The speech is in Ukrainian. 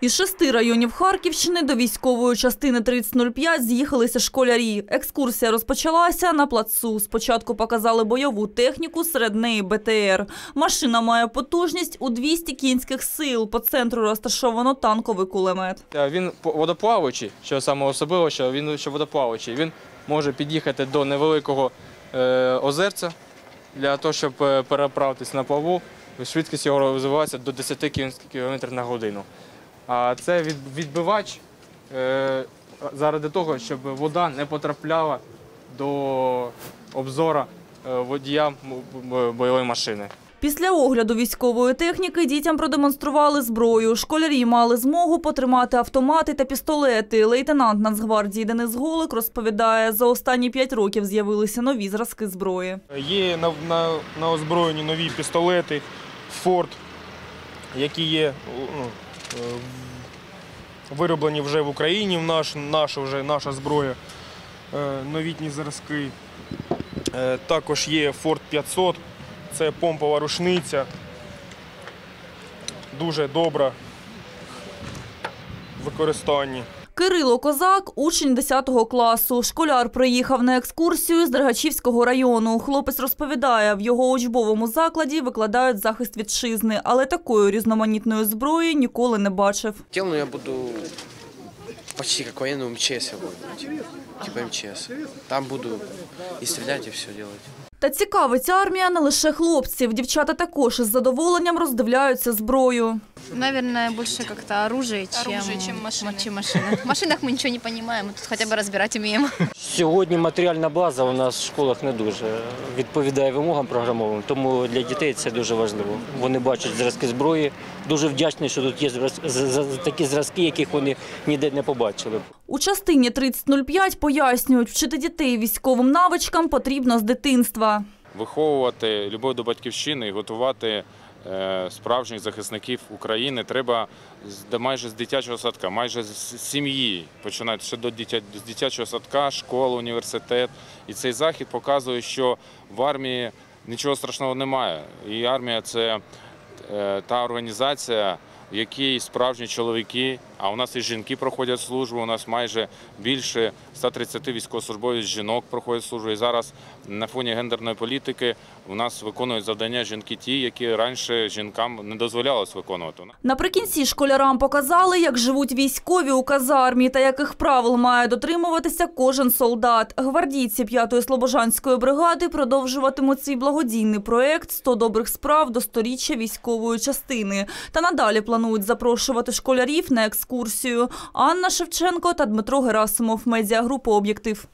Із шести районів Харківщини до військової частини 3005 з'їхалися школярі. Екскурсія розпочалася на плацу. Спочатку показали бойову техніку, серед неї БТР. Машина має потужність у 200 кінських сил. По центру розташовано танковий кулемет. Е, Він водоплаваючий, що саме особливо, що він ще водоплаваючий. Він може під'їхати до невеликого е, озерця для того, щоб е, переправитись на плаву. Швидкість його розвивається до 10 км на годину. А це від, відбивач е, заради того, щоб вода не потрапляла до обзора е, водія бойової машини. Після огляду військової техніки дітям продемонстрували зброю. Школярі мали змогу потримати автомати та пістолети. Лейтенант Нацгвардії Денис Голик розповідає, за останні п'ять років з'явилися нові зразки зброї. Є на, на, на озброєнні нові пістолети Форд, які є ну, е, вироблені вже в Україні, наш, наша, вже, наша зброя, е, новітні зразки. Е, Також є Ford 500, це помпова рушниця. Дуже добра в використанні. Кирило Козак – учень 10 класу. Школяр приїхав на екскурсію з Драгачівського району. Хлопець розповідає, в його учбовому закладі викладають захист вітчизни, але такої різноманітної зброї ніколи не бачив. Хотел, я буду почти как военный МЧС. Типа МЧС. Там буду и стрелять, и все делать. Та цікавиться армія не лише хлопців. Дівчата також із задоволенням роздивляються зброю. Наверное, больше как-то оружие, чем, Оружие, чем машины. чем машины. В машинах мы ничего не понимаем, мы тут хотя бы разбирать умеем. Сьогодні матеріальна база у нас в школах не дуже відповідає вимогам програмовим, тому для дітей це дуже важливо. Вони бачать зразки зброї. Дуже вдячний, що тут є зраз- з- з- такі зразки, яких вони ніде не побачили. У частині 3005 пояснюють, вчити дітей військовим навичкам потрібно з дитинства. виховувати любов до батьківщини і готувати е, справжніх захисників України треба майже з дитячого садка, майже з сім'ї, починають ще до з дитячого садка, школа, університет. І цей захід показує, що в армії нічого страшного немає. І армія це е, та організація, в якій справжні чоловіки, а у нас і жінки проходять службу. У нас майже більше 130 військовослужбовців жінок проходять службу. І зараз на фоні гендерної політики у нас виконують завдання жінки ті, які раніше жінкам не дозволялось виконувати. Наприкінці школярам показали, як живуть військові у казармі та яких правил має дотримуватися кожен солдат. Гвардійці 5-ї Слобожанської бригади продовжуватимуть свій благодійний проект «100 добрих справ до сторіччя військової частини. Та надалі планують запрошувати школярів на екскурсію. Анна Шевченко та Дмитро Герасимов. Медіагрупа «Об'єктив».